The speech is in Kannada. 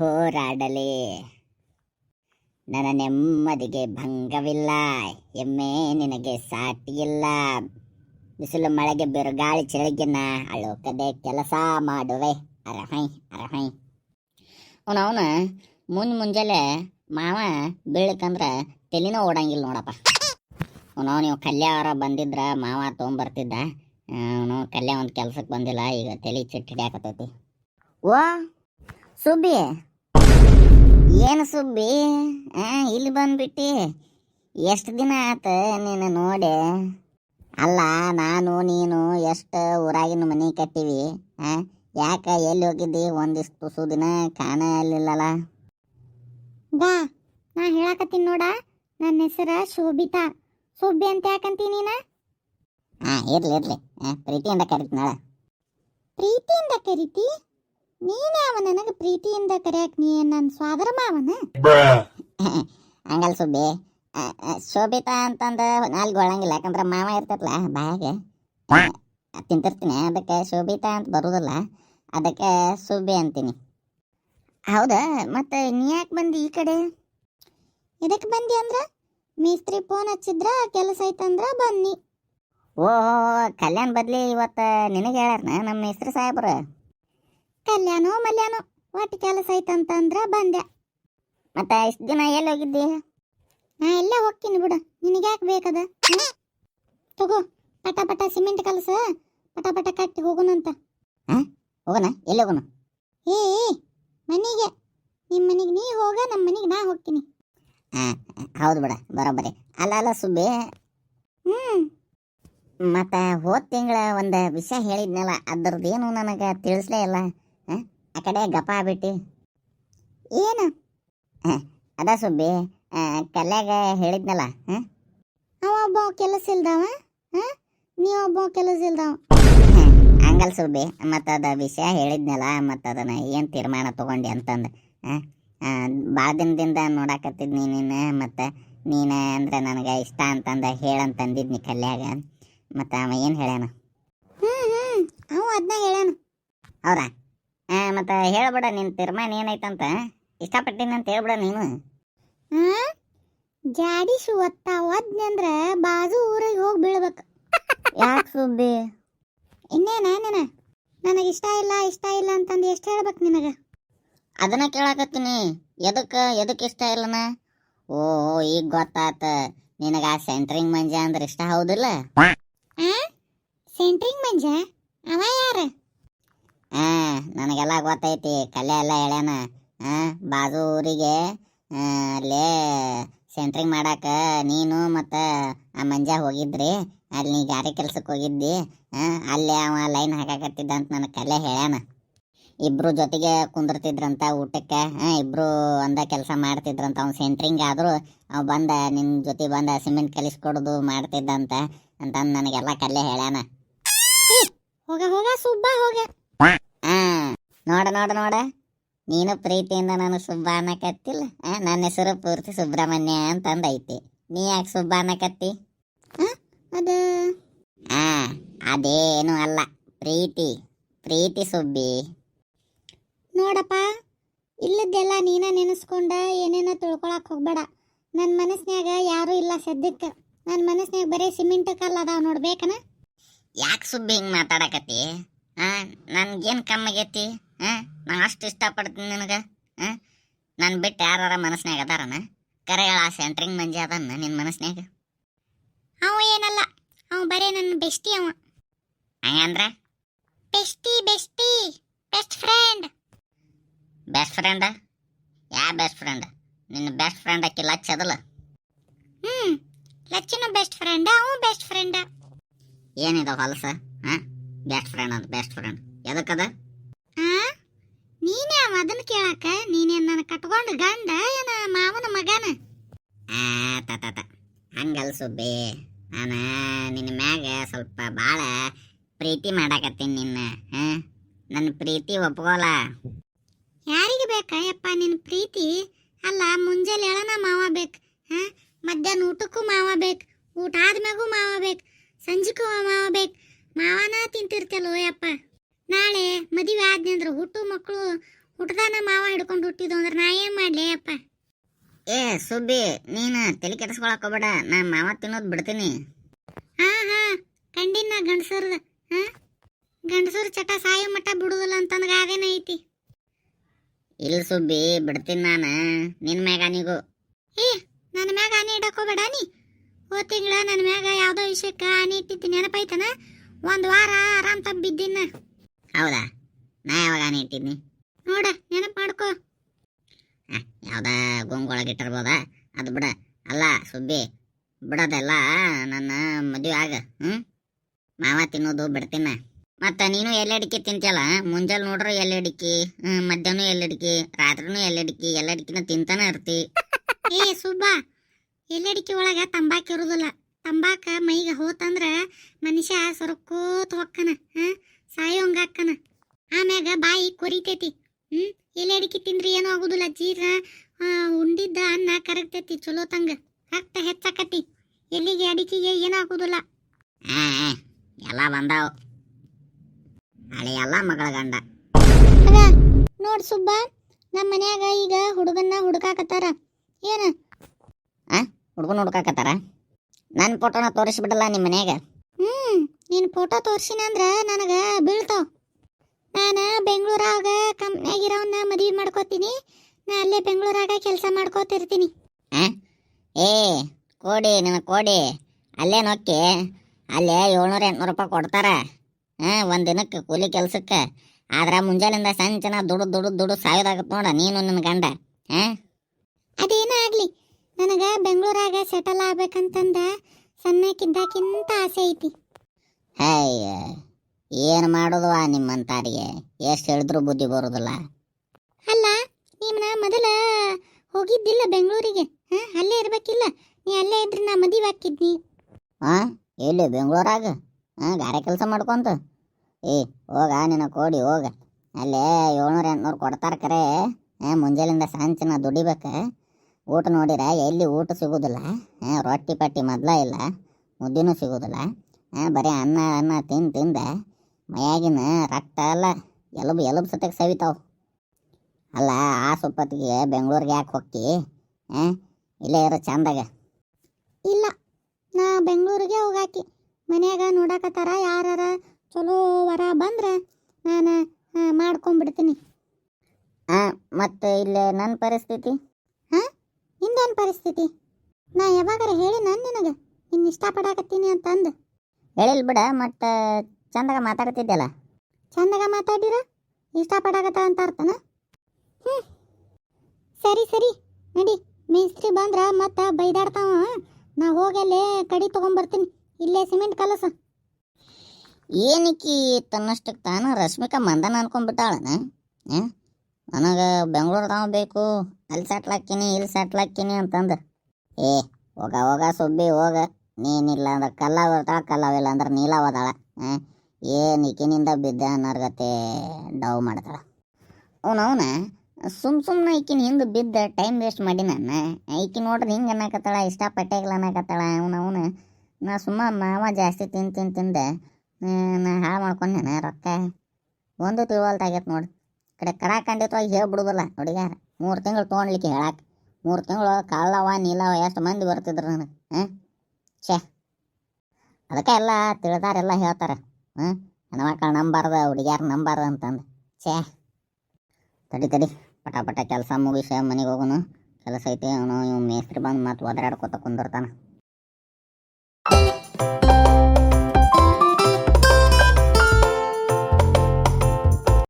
ಹೋರಾಡಲಿ. ನನ್ನ ನೆಮ್ಮದಿಗೆ ಭಂಗವಿಲ್ಲ, ಎಮ್ಮೆ ನಿನಗೆ ಸಾಟಿಯಿಲ್ಲ. ಬಿಸಿಲು ಮಳೆಗೆ ಬಿರುಗಾಳಿ ಚಳಿಗಿನ ಅಳುಕದೆ ಕೆಲಸ ಮಾಡುವೆ. ಅರಹೈ ಅರಹೈ. ಅವನವನ ಮುಂಜ್ ಮುಂಜಾನೆ ಮಾವ ಬೀಳಕಂದ್ರೆ ತಲೆನೂ ಓಡಂಗಿಲ್ಲ ನೋಡಪ್ಪ. ಅವನವ ನೀವು ಕಲ್ಯಾವರ ಬಂದಿದ್ರ ಮಾವ ತೊಗೊಂಬರ್ತಿದ್ದ. ಅವನು ಕಲ್ಯ ಒಂದು ಕೆಲಸಕ್ಕೆ ಬಂದಿಲ್ಲ, ಈಗ ತಲೆ ಚಿಟ್ಟು ಹಿಡಿಯಾಕತ್ತೈತಿ. ಓ, ಸುಬ್ಬಿ. ಏನು ಸುಬ್ಬಿ? ಇಲ್ಲಿ ಬಂದ್ಬಿಟ್ಟಿ. ಎಷ್ಟು ದಿನ ಆತ ನೀನು ನೋಡಿ? ಅಲ್ಲ ನಾನು ನೀನು ಎಷ್ಟು ಊರಾಗಿನ ಮನೆ ಕಟ್ಟಿವಿ? ಯಾಕೆ ಯಾಕ ಎಲ್ಲಿ ಹೋಗಿದ್ದಿ? ಒಂದಿಷ್ಟು ತುಸು ದಿನ ಕಾಣಲಿಲ್ಲಲ್ಲ ಬಾ ನಾ ಹೇಳಕತ್ತೀನಿ ನೋಡ. ನನ್ನ ಹೆಸರು ಶೋಭಿತಾ. ಸುಬ್ಬಿ ಅಂತ ಯಾಕಂತೀನಿ ನೀನ? ಹಾ ಇರ್ಲಿ ಇರ್ಲಿ. ಪ್ರೀತಿಯಿಂದ ಕರಿತೀನಾಳ ಪ್ರೀತಿಯಿಂದ ಕರಿತಿ? ನೀನೇ ಅವ ನನಗೆ ಪ್ರೀತಿಯಿಂದ ಕರೆಯಕ್ ನೀ ನನ್ನ ಸ್ವಾದರ ಮಾವನ ಹಂಗಲ್ ಸುಬ್ಬಿ. ಶೋಭಿತಾ ಅಂತಂದ ನಾಲ್ಕು ಗೊಳಂಗಿಲ್ಲ ಯಾಕಂದ್ರೆ ಮಾವ ಇರ್ತೈತಲ್ಲ ಬಾಯಾಗೆ. ತಿಂತಿರ್ತೀನಿ ಅದಕ್ಕೆ ಶೋಭಿತಾ ಅಂತ ಬರುದಲ್ಲ. ಅದಕ್ಕೆ ಸುಬ್ಬಿ ಅಂತೀನಿ. ಹೌದಾ? ಮತ್ತೆ ನೀ ಯಾಕೆ ಬಂದಿ ಈ ಕಡೆ? ಇದಕ್ಕೆ ಬಂದಿ ಅಂದ್ರೆ? ಮೇಸ್ತ್ರಿ ಫೋನ್ ಹಚ್ಚಿದ್ರ ಕೆಲಸ ಐತಂದ್ರ ಬನ್ನಿ. ಓಹ್ ಕಲ್ಯಾಣ್ ಬದ್ಲಿ ಇವತ್ತು ನಿನಗೆ ಹೇಳ್ಯಾರ ನಮ್ಮ ಮೇಸ್ತ್ರಿ ಸಾಹೇಬ್ರು? ಕಲ್ಯಾಣೋ ಮಲ್ಯಾನೋ ಒಟ್ಟು ಕೆಲಸ ಐತಂತಂದ್ರ ಬಂದೆ. ಮತ್ತೆ ಇಷ್ಟು ದಿನ ಎಲ್ಲಿ ಹೋಗಿದ್ದಿ? ನಾ ಎಲ್ಲ ಹೋಗ್ತೀನಿ ಬಿಡು ನಿನಗ್ಯಾಕೆ ಬೇಕದ? ತಗೋ ಪಟ ಪಟ ಸಿಮೆಂಟ್ ಕಲಸ ಪಟ ಪಟ ಕಟ್ಟಿ ಹೋಗೋಣಂತ ಹೋಗೋಣ ಎಲ್ಲಿ ಹೋಗೋಣ ಏ ಮನೆಗೆ. ನಿಮ್ಮ ಮನೆಗೆ ನೀ ಹೋಗ ನಮ್ಮ ಮನೆಗೆ ನಾ ಹೋಗ್ತೀನಿ. ಹೌದು ಬಿಡ ಬರೋಬ್ಬರಿ. ಅಲ್ಲ ಅಲ್ಲ ಸುಬ್ಬಿ. ಹ್ಞೂ ಮತ್ತೆ ಹೋದ ತಿಂಗಳ ಒಂದು ವಿಷಯ ಹೇಳಿದ್ನಲ್ಲ ಅದ್ರದ್ದೇನು ನನಗೆ ತಿಳಿಸ್ಲೇ ಇಲ್ಲ. ಆ? ಕಡೆ ಗಪ ಆಗ್ಬಿಟ್ಟು. ಏನು? ಅದ ಸುಬ್ಬಿ ಕಲ್ಯಾಗ ಹೇಳಿದ್ನಲ್ಲ? ಅವ ಒಬ್ಬ ಕೆಲಸ ಇಲ್ದವ ಹಾಂ? ನೀ ಒಬ್ಬ ಕೆಲಸ ಇಲ್ದವ. ಹಂಗಲ್ ಸುಬ್ಬಿ ಮತ್ತು ಅದ ವಿಷಯ ಹೇಳಿದ್ನಲ್ಲ ಮತ್ತು ಅದನ್ನು ಏನು ತೀರ್ಮಾನ ತಗೊಂಡಿ ಅಂತಂದು ಭಾಳ ದಿನದಿಂದ ನೋಡಾಕತ್ತಿದ್ನಿ ನೀನು ಮತ್ತು ನೀನು ಅಂದ್ರೆ ನನಗೆ ಇಷ್ಟ ಅಂತಂದು ಹೇಳಂತಂದಿದ್ನಿ ಕಲ್ಯಾಗ. ಮತ್ತು ಅವ ಏನು ಹೇಳ್ಯಾನ? ಹ್ಞೂ ಹ್ಞೂ ಅವ ಅದನ್ನ ಹೇಳಾನ ಹೌದಾ ಮತ್ತು ಹೇಳ್ಬಿಡ ನಿನ್ನ ತೀರ್ಮಾನ ಏನೈತಂತ? ಇಷ್ಟಪಟ್ಟಿನಿ ಅಂತ ಹೇಳ್ಬಿಡ ನೀನು. ಹಾ ಜಾಡಿ ಸುವತ್ತ ಒದ್ನಿ ಅಂದ್ರ ಬಾಜು ಊರಿಗೆ ಹೋಗಿ ಬೀಳ್ಬೇಕು. ಯಾಕೆ ಸುಬ್ಬಿ ಇನ್ನೇನ ನೀನ ನನಗೆ ಇಷ್ಟ ಇಲ್ಲ ಇಷ್ಟ ಇಲ್ಲ ಅಂತಂದು ಎಷ್ಟು ಹೇಳ್ಬೇಕು ನಿನಗೆ? ಅದನ್ನ ಕೇಳಾಕತ್ತೀನಿ. ಎದಕ್ಕೆ ಎದಕ್ಕೆ ಇಷ್ಟ ಇಲ್ಲನ? ಓ ಈಗ ಗೊತ್ತಾತ. ನಿನಗ ಆ ಸೆಂಟ್ರಿಂಗ್ ಮಂಜ ಅಂದ್ರೆ ಇಷ್ಟ ಹೌದಿಲ್ಲ? ಸೆಂಟ್ರಿಂಗ್ ಮಂಜ? ಅವ ಯಾರ? ಆ ನನಗೆಲ್ಲ ಗೊತ್ತೈತಿ, ಕಲೆ ಎಲ್ಲ ಹೇಳ್ಯಾನ. ಬಾಜು ಊರಿಗೆ ಅಲ್ಲೇ ಸೆಂಟ್ರಿಂಗ್ ಮಾಡಾಕ ನೀನು ಮತ್ತು ಆ ಮಂಜ ಹೋಗಿದ್ರಿ, ಅಲ್ಲಿ ನೀ ಗಾರೆ ಕೆಲ್ಸಕ್ಕೆ ಹೋಗಿದ್ದಿ ಅಲ್ಲಿ ಅವ ಲೈನ್ ಹಾಕಾಕತ್ತಿದ್ದ ಅಂತ ನನಗೆ ಕಲೆ ಹೇಳ್ಯಾನ. ಇಬ್ರು ಜೊತೆಗೆ ಕುಂದಿರ್ತಿದ್ರಂತ ಊಟಕ್ಕೆ ಇಬ್ರು ಅಂದ ಕೆಲಸ ಮಾಡ್ತಿದ್ರಂತ ಅವ್ನು ಸೆಂಟ್ರಿಂಗ್ ಆದರೂ ಅವ್ ಬಂದ ನಿನ್ನ ಜೊತೆ ಬಂದ ಸಿಮೆಂಟ್ ಕಲಿಸ್ಕೊಡೋದು ಮಾಡ್ತಿದ್ದಂತ ಅಂತಂದು ನನಗೆಲ್ಲ ಕಲೆ ಹೇಳ್ಯಾನ. ಹೋಗ ಹೋಗ, ಸುಬ್ಬ ಹೋಗ. ನೋಡ ನೋಡ ನೋಡ. ನೀನು ಪ್ರೀತಿಯಿಂದ ನಾನು ಸುಬ್ಬ ಅನ್ನಕತ್ತಿಲ್ಲ ನನ್ನ ಹೆಸರು ಪೂರ್ತಿ ಸುಬ್ರಹ್ಮಣ್ಯ ಅಂತಂದೈತಿ. ನೀ ಯಾಕೆ ಸುಬ್ಬ ಅನ್ನಕತ್ತಿ ಅದು? ಆ, ಅದೇನು ಅಲ್ಲ. ಪ್ರೀತಿ ಪ್ರೀತಿ ಸುಬ್ಬಿ. ನೋಡಪ್ಪ, ಇಲ್ಲದ್ದೆಲ್ಲ ನೀನ ನೆನೆಸ್ಕೊಂಡ, ಏನೇನ ತಿಳ್ಕೊಳಕ್ ಹೋಗ್ಬೇಡ. ನನ್ನ ಮನಸ್ನ್ಯಾಗ ಯಾರು ಇಲ್ಲ ಸದ್ಯಕ್ಕೆ. ನನ್ನ ಮನಸ್ನ್ಯಾಗ ಬರೀ ಸಿಮೆಂಟ್ ಕಲ್ಲು ಅದಾವ ನೋಡ್ಬೇಕನ ಯಾಕೆ ಸುಬ್ಬಿ ಹಿಂಗೆ ಮಾತಾಡಕತ್ತಿ? ಹಾಂ ನನ್ಗೇನು ಕಮ್ಮಾಗೈತಿ? ಆ ನಾ ಅಷ್ಟು ಇಷ್ಟಪಡ್ತೀನಿ ನಿನಗೆ ಹಾಂ ನಾನು ಬಿಟ್ಟು ಯಾರ ಮನಸ್ಸಿನಾಗ ಅದಾರನ? ಕರೆ ಹೇಳ ಸೆಂಟ್ರಿಂಗ್ ಮಂಜಿ ಅದನ್ನ ನಿನ್ನ ಮನಸ್ಸಿನಾಗ ಅವ ಏನಲ್ಲ ಅವ ಬರೀ ನನ್ನ ಬೆಸ್ಟಿ ಅವ. ಹಂಗಂದ್ರೆ? Bestie bestie best friend. Best friend? Yeah best friend? ನಿನ್ನ ಬೆಸ್ಟ್ ಫ್ರೆಂಡ್ ಅಕ್ಕಿ ಲಚ್ ಅದಲ್ಲ? ಹ್ಮ್ ಲಚ್ಚಿನ ಬೆಸ್ಟ್ ಫ್ರೆಂಡ್ ಅವ ಬೆಸ್ಟ್ ಫ್ರೆಂಡ. ಏನಿದ ಹೊಲಸ ಹಾಂ ಬೆಸ್ಟ್ ಫ್ರೆಂಡ್ ಅಂತ ಬೆಸ್ಟ್ ಫ್ರೆಂಡ್. ಎದಕ್ಕದ? ನೀನೇ ಅವ ಅದನ್ನ ಕೇಳಾಕ ನೀನೇನ್ ನನ್ನ ಕಟ್ಕೊಂಡು ಗಂಡ ಏನ ಮಾವನ ಮಗನ? ಆ. ಹಂಗಲ್ ಸುಬ್ಬಿ. ನಾನು ನಿನ್ನ ಮ್ಯಾಗ ಸ್ವಲ್ಪ ಭಾಳ ಪ್ರೀತಿ ಮಾಡಾಕತ್ತೀನಿ ನಿನ್ನ ಹ? ನನ್ನ ಪ್ರೀತಿ ಒಪ್ಕೋಲ. ಯಾರಿಗೆ ಬೇಕಾ? ಯಪ್ಪ ನಿನ್ನ ಪ್ರೀತಿ? ಅಲ್ಲ ಮುಂಜಾನೆ ಹೇಳನ ಮಾವ ಬೇಕು ಹ? ಮಧ್ಯಾಹ್ನ ಊಟಕ್ಕೂ ಮಾವ ಬೇಕು ಊಟ ಆದ್ಮ್ಯಾಗೂ ಮಾವ ಬೇಕು ಸಂಜೆಗೂ ಮಾವ ಬೇಕು. ಮಾವನ ತಿಂತಿರ್ತಲ್ವ ಯಪ್ಪ. ನಾಳೆ ಮದುವೆ ಆದ್ನಂದ್ರೆ ಹುಟ್ಟು ಮಕ್ಕಳು ಹುಟ್ಟದಾನ ಮಾವ ಹಿಡ್ಕೊಂಡು ಹುಟ್ಟಿದ್ದು ಅಂದ್ರೆ ನಾ ಏನು ಮಾಡ್ಲಿ ಅಪ್ಪ? ಏ ಸುಬ್ಬಿ ನೀನು ತಲೆ ಕೆಡಿಸ್ಕೊಳಕ್ ಹೋಗ್ಬೇಡ. ನಾ ಮಾವ ತಿನ್ನೋದು ಬಿಡ್ತೀನಿ. ಹಾ ಹಾ. ಕಂಡಿನ ಗಂಡಸರ್ದ ಹಾ? ಗಂಡಸರು ಚಟ ಸಾಯೋ ಮಟ್ಟ ಬಿಡುದಿಲ್ಲ ಅಂತಂದ್ರೆ ಅದೇನ ಐತಿ? ಇಲ್ಲ ಸುಬ್ಬಿ ಬಿಡ್ತೀನಿ ನಾನು. ನಿನ್ನ ಮ್ಯಾಗ ಏ ನನ್ನ ಮ್ಯಾಗ ಆನೆ ಇಡಕೋಬೇಡ ನೀ. ಹೋದ ತಿಂಗಳ ನನ್ನ ಮ್ಯಾಗ ಯಾವ್ದೋ ವಿಷಯಕ್ಕೆ ಆನೆ ಇಟ್ಟಿದ್ದು ನೆನಪೈತನ? ಒಂದ್ ವಾರ ಆರಾಮ್ ಬಿದ್ದಿನ. ಹೌದಾ? ನಾ ಯಾವಾಗ ಆನೆ ಇಟ್ಟಿದ್ನಿ? ನೋಡ, ನೆನಪು ಮಾಡ್ಕೋ. ಯಾವ್ದ ಗೊಂಗೊಳಗೆ ಇಟ್ಟಿರ್ಬೋದ? ಅದು ಬಿಡ. ಅಲ್ಲ, ಸುಬ್ಬಿ, ಬಿಡೋದೆಲ್ಲ ನನ್ನ ಮದುವೆ ಆಗ ಹ್ಞೂ ಮಾವ ತಿನ್ನೋದು, ಬಿಡ್ತೀನ. ಮತ್ತು ನೀನು ಎಲ್ಲಡಿಕೆ ತಿಂತಿಯಲ್ಲ ಮುಂಜಾನೆ ನೋಡ್ರೆ ಎಲ್ಲಡಿಕೆ ಮಧ್ಯಾಹ್ನ ಎಲ್ಲಡಿಕೆ ರಾತ್ರಿನೂ ಎಲ್ಲಡಿಕೆ ಎಲ್ಲಡಿಕೆನ ತಿಂತಾನೆ ಇರ್ತಿ. ಏ, ಸುಬ್ಬ ಎಲ್ಲಡಿಕೆ ಒಳಗೆ ತಂಬಾಕು ಇರೋದಿಲ್ಲ. ತಂಬಾಕ ಮೈಗೆ ಹೋತಂದ್ರೆ ಮನುಷ್ಯ ಸೊರಕೋತ್ ಹೊಕ್ಕನ ಹಾ ಸಾಯೋಂಗಾಕ್ಕನ ಆಮ್ಯಾಗ ಬಾಯಿ ಕೊರಿತೈತಿ. ಹ್ಮ್? ಎಲ್ಲಡಿಕೆ ತಿಂದ್ರಿ ಏನೂ ಆಗೋದಿಲ್ಲ. ಜೀರ ಆ, ಉಂಡಿದ್ದ ಅನ್ನ ಕರಗ್ತೈತಿ ಚಲೋ ತಂಗ. ರಕ್ತ ಹೆಚ್ಚಾಕತಿ. ಎಲ್ಲಿಗೆ ಅಡಿಕೆಗೆ ಏನೂ ಆಗೋದಿಲ್ಲ. ಆ ಆ, ಎಲ್ಲ ಬಂದಾವ್. ನಾಳೆ ಎಲ್ಲ ಮಗಳ ಗಂಡ. ನೋಡ್ ಸುಬ್ಬ ನಮ್ಮ ಮನ್ಯಾಗ ಈಗ ಹುಡುಗನ್ನ ಹುಡುಕಾಕತ್ತಾರ. ಏನ? ಹುಡುಗನ ಹುಡ್ಕಾಕತ್ತಾರ? ನನ್ನ ಫೋಟೋನ ತೋರಿಸ್ಬಿಡಲ್ಲ ನಿಮ್ಮ ಮನ್ಯಾಗ? ಹ್ಮ್ ನೀನ್ ಫೋಟೋ ತೋರ್ಸಿನ ಅಂದ್ರ ನನಗ ಬೀಳ್ತಾವ್. ನಾನು ಬೆಂಗಳೂರಾಗ ಕಂಪ್ನ್ಯಾಗಿರೋನ್ನ ಮದುವೆ ಮಾಡ್ಕೋತೀನಿ. ನಾ ಅಲ್ಲೇ ಬೆಂಗಳೂರಾಗ ಕೆಲಸ ಮಾಡ್ಕೋತಿರ್ತೀನಿ. ಏ ಕೊಡಿ ನಿನ್ನ ಕೊಡಿ. ಅಲ್ಲೇ ನೊಕ್ಕಿ. ಅಲ್ಲೇ ಏಳ್ನೂರ ಎಂಟ್ನೂರು ರೂಪಾಯಿ ಕೊಡ್ತಾರ. ಹಾಂ ಒಂದು ದಿನಕ್ಕೆ ಕೂಲಿ ಕೆಲ್ಸಕ್ಕೆ. ಆದ್ರೆ ಮುಂಜಾನಿಂದ ಸಂಚನ ದುಡು ದುಡು ದುಡು ಸಾಯೋದಾಗತ್ತೆ ನೋಡ ನೀನು ನನ್ನ ಗಂಡ. ಹಾಂ ಅದೇನ ಆಗಲಿ. ನನಗೆ ಬೆಂಗಳೂರಾಗ ಸೆಟಲ್ ಆಗ್ಬೇಕಂತಂದ ಸಣ್ಣಕ್ಕಿದ್ದಾಕಿಂತ ಆಸೆ ಐತಿ. ಅಯ್ಯ ಏನು ಮಾಡೋದು ಆ ನಿಮ್ಮಂತಾರಿಗೆ? ಎಷ್ಟು ಹೇಳಿದ್ರು ಬುದ್ಧಿ ಬರೋದಿಲ್ಲ. ಅಲ್ಲ ನಿಮ್ನ ಮೊದಲ ಹೋಗಿದ್ದಿಲ್ಲ ಬೆಂಗಳೂರಿಗೆ. ಹಾ ಅಲ್ಲೇ ಇರಬೇಕಿಲ್ಲ. ನೀ ಅಲ್ಲೇ ಇದ್ರೆ ನಾ ಮದುವೆ ಹಾಕಿದ್ನಿ. ಹಾಂ ಎಲ್ಲಿ ಬೆಂಗಳೂರಾಗ? ಹಾಂ ಗಾರೆ ಕೆಲಸ ಮಾಡ್ಕೊಂತ. ಏ ಹೋಗ ನಿನ್ನ ಕೋಡಿ ಹೋಗ. ಅಲ್ಲೇ ಏಳ್ನೂರು ಎಂಟ್ನೂರು ಕೊಡ್ತಾರೆ ಕರೆ. ಹಾಂ ಮುಂಜಾನೆಯಿಂದ ಸಂಜೆನ ದುಡಿಬೇಕು. ಊಟ ನೋಡಿರ ಎಲ್ಲಿ ಊಟ ಸಿಗೋದಿಲ್ಲ. ಹಾಂ ರೊಟ್ಟಿ ಪಟ್ಟಿ ಮೊದಲ ಇಲ್ಲ. ಮುದ್ದಿನೂ ಸಿಗೋದಿಲ್ಲ. ಹಾಂ ಬರೀ ಅನ್ನ ಅನ್ನ ತಿಂದು ತಿಂದ. ಮೈಯಾಗಿನ ರಕ್ತ ಅಲ್ಲ, ಎಲಬು ಎಲಬು ಸತ್ಯಕ್ಕೆ ಸವಿತಾವು. ಅಲ್ಲ, ಆ ಸುಪ್ಪತ್ತಿಗೆ ಬೆಂಗಳೂರಿಗೆ ಯಾಕೆ ಹೋಗ್ತಿ ಇಲ್ಲೇ ಇರೋ ಚಂದಾಗ. ಇಲ್ಲ, ನಾ ಬೆಂಗಳೂರಿಗೆ ಹೋಗಾಕಿ. ಮನ್ಯಾಗ ನೋಡಾಕತ್ತಾರ ಯಾರಾರ ಚಲೋ ವರ ಬಂದ್ರೆ ನಾನು ಮಾಡ್ಕೊಂಡ್ಬಿಡ್ತೀನಿ ಹಾಂ ಮತ್ತು ಇಲ್ಲಿ ನನ್ನ ಪರಿಸ್ಥಿತಿ? ಹಾಂ? ನಿಂದೇನು ಪರಿಸ್ಥಿತಿ? ನಾ ಯಾವಾಗಾರ ಹೇಳಿ ನಾನು ನಿನಗೆ? ಇನ್ನು ಇಷ್ಟಪಡಾಕತ್ತೀನಿ ಅಂತಂದು. ಹೇಳಿಲ್ ಬಿಡ, ಮತ್ತು ಚಂದಾಗ ಮಾತಾಡ್ತಿದ್ದೆಲ್ಲ ಚಂದಾಗ ಮಾತಾಡಿರ? ಇಷ್ಟಪಡಾಗತ್ತ ಅಂತ ಅರ್ಥನ? ಹ್ಞೂ ಸರಿ ಸರಿ. ನಡಿ. ಮೇಸ್ತ್ರಿ ಬಂದ್ರ ಮತ್ತೆ ಬೈದಾಡ್ತಾವ. ನಾ ಹೋಗಲ್ಲೇ ಕಡಿ ತೊಗೊಂಬರ್ತೀನಿ. ಇಲ್ಲೇ ಸಿಮೆಂಟ್ ಕಲಸ. ಏನಕ್ಕಿ ತನ್ನಷ್ಟಕ್ಕೆ ತಾನು ರಶ್ಮಿಕಾ ಮಂದನ ಅನ್ಕೊಂಡ್ಬಿಟ್ಟಾಳನ? ನನಗೆ ತಾವ ಬೇಕು. ಅಲ್ಲಿ ಸೆಟ್ಲ್ ಹಾಕಿನಿ ಇಲ್ಲಿ ಸೆಟ್ಲ್ ಹಾಕೀನಿ ಅಂತಂದು. ಏ, ಹೋಗ ಹೋಗ, ಸುಬ್ಬಿ, ಹೋಗ. ನೀನಿಲ್ಲ ಅಂದ್ರೆ ಕಲ್ಲ ಬರ್ತಾಳ, ಕಲ್ಲವಿಲ್ಲ ಅಂದ್ರೆ ನೀಲ ಓದಾಳ ಏನು ಈಕಿನಿಂದ ಬಿದ್ದ ಅನ್ನೋರ್ಗತೆ ಡವ್ ಮಾಡ್ತಾಳ. ಅವನವನ ಸುಮ್ ಸುಮ್ಮನೆ ಈಕಿನ ಹಿಂದೆ ಬಿದ್ದ ಟೈಮ್ ವೇಸ್ಟ್ ಮಾಡಿ ನಾನು ಈಕಿ ನೋಡ್ರಿ ಹಿಂಗೆ ಅನ್ನಕತ್ತಾಳ ಇಷ್ಟಪಟ್ಟೆಗ್ಲ ಅನ್ನಕತ್ತಾಳ. ಅವನವನ ನಾ ಸುಮ್ಮ ಮಾವ ಜಾಸ್ತಿ ತಿಂದು ತಿಂದು ತಿಂದೆ. ನಾ ಹಾಳು ಮಾಡ್ಕೊಂಡೆನ ರೊಕ್ಕ. ಒಂದು ತಿಳುವಲ್ತಾಗೈತೆ ನೋಡಿ. ಕಡೆ ಕಡ ಖಂಡಿತವಾಗಿ ಹೇಳ್ಬಿಡುದಿಲ್ಲ ಹುಡುಗ್ಯಾರ. ಮೂರು ತಿಂಗಳು ತೊಗೊಂಡ್ಲಿಕ್ಕೆ ಹೇಳಕ್ಕೆ ಮೂರು ತಿಂಗಳು ಕಳ್ಳವ ನೀಲವ ಎಷ್ಟು ಮಂದಿ ಬರ್ತಿದ್ರು ನನಗೆ ಹಾಂ ಛೇ. ಅದಕ್ಕೆ ಎಲ್ಲ ತಿಳಿದಾರೆಲ್ಲ ಹೇಳ್ತಾರೆ. ಹಾಂ ಹೆಣ್ಮಕ್ಳು ನಂಬಾರ್ದು, ಹುಡುಗ್ಯಾರ ನಂಬಾರ್ದ ಅಂತಂದು. ಛೇ. ತಡಿ ತಡಿ. ಪಟ ಪಟ ಕೆಲಸ ಮುಗಿಸ ಮನೆಗೆ ಹೋಗೋನು. ಕೆಲಸ ಐತೆ, ಅವನು ಇವ್ ಮೇಸ್ತ್ರಿ ಬಂದು ಮತ್ತೆ ಒದರಾಡ್ಕೊತ ಕುಂದಿರ್ತಾನೆ.